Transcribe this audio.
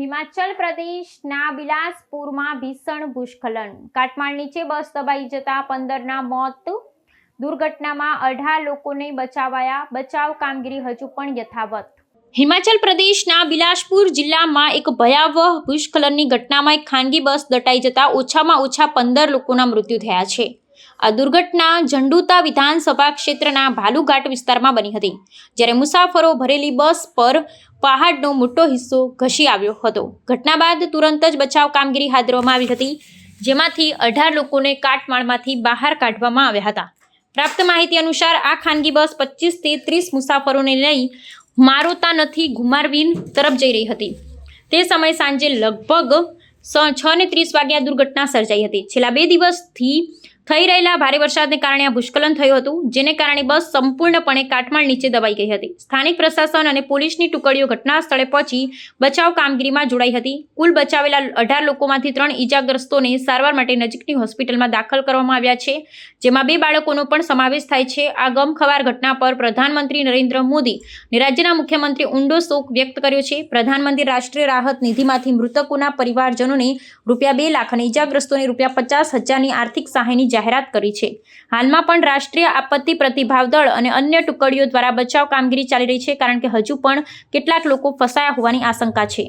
હિમાચલ પ્રદેશના બિલાસપુરમાં ભીષણ ભૂસ્ખલન. કાટમાળ નીચે બસ દબાઈ જતા પંદરના મોત, દુર્ઘટનામાં અઢાર લોકોને બચાવાયા. બચાવ કામગીરી હજુ પણ યથાવત. હિમાચલ પ્રદેશના બિલાસપુર જિલ્લામાં એક ભયાવહ ભૂસ્ખલનની ઘટનામાં એક ખાનગી બસ દટાઈ જતા ઓછામાં ઓછા પંદર લોકોના મૃત્યુ થયા છે. આ દુર્ઘટના ઝંડુતા વિધાનસભા ક્ષેત્રના ભાલુઘાટ વિસ્તારમાં બની હતી, જ્યારે મુસાફરો ભરેલી બસ પર પહાડનો મોટો હિસ્સો ઘસી આવ્યો હતો. ઘટના બાદ તુરંત જ બચાવ કામગીરી હાથ ધરવામાં આવી હતી, જેમાંથી અઢાર લોકોને કાટમાળમાંથી બહાર કાઢવામાં આવ્યા હતા. પ્રાપ્ત માહિતી અનુસાર, આ ખાનગી બસ પચીસથી ત્રીસ મુસાફરોને લઈ મારોતા નથી ઘુમારવીન તરફ જઈ રહી હતી. તે સમયે સાંજે લગભગ છ ને ત્રીસ વાગ્યા દુર્ઘટના સર્જાઈ હતી. છેલ્લા બે દિવસથી થઈ રહેલા ભારે વરસાદને કારણે આ ભૂસ્ખલન થયું હતું, જેને કારણે બસ સંપૂર્ણપણે કાટમાળ નીચે દબાઈ ગઈ હતી. સ્થાનિક પ્રશાસન અને પોલીસની ટુકડીઓ ઘટના સ્થળે પહોંચી બચાવ કામગીરીમાં જોડાઈ હતી. કુલ બચાવેલા અઢાર લોકોમાંથી ત્રણ ઈજાગ્રસ્તોને સારવાર માટે નજીકની હોસ્પિટલમાં દાખલ કરવામાં આવ્યા છે, જેમાં બે બાળકોનો પણ સમાવેશ થાય છે. આ ગમખવાર ઘટના પર પ્રધાનમંત્રી નરેન્દ્ર મોદી અને રાજ્યના મુખ્યમંત્રી ઊંડો શોક વ્યક્ત કર્યો છે. પ્રધાનમંત્રી રાષ્ટ્રીય રાહત નિધિમાંથી મૃતકોના પરિવારજનોને રૂપિયા બે લાખ અને ઈજાગ્રસ્તોને રૂપિયા પચાસ હજારની આર્થિક સહાયની જાહેરાત કરી છે. હાલમાં પણ રાષ્ટ્રીય આપત્તિ પ્રતિભાવ દળ અને અન્ય ટુકડીઓ દ્વારા બચાવ કામગીરી ચાલી રહી છે, કારણ કે હજુ પણ કેટલાક લોકો ફસાયા હોવાની આશંકા છે.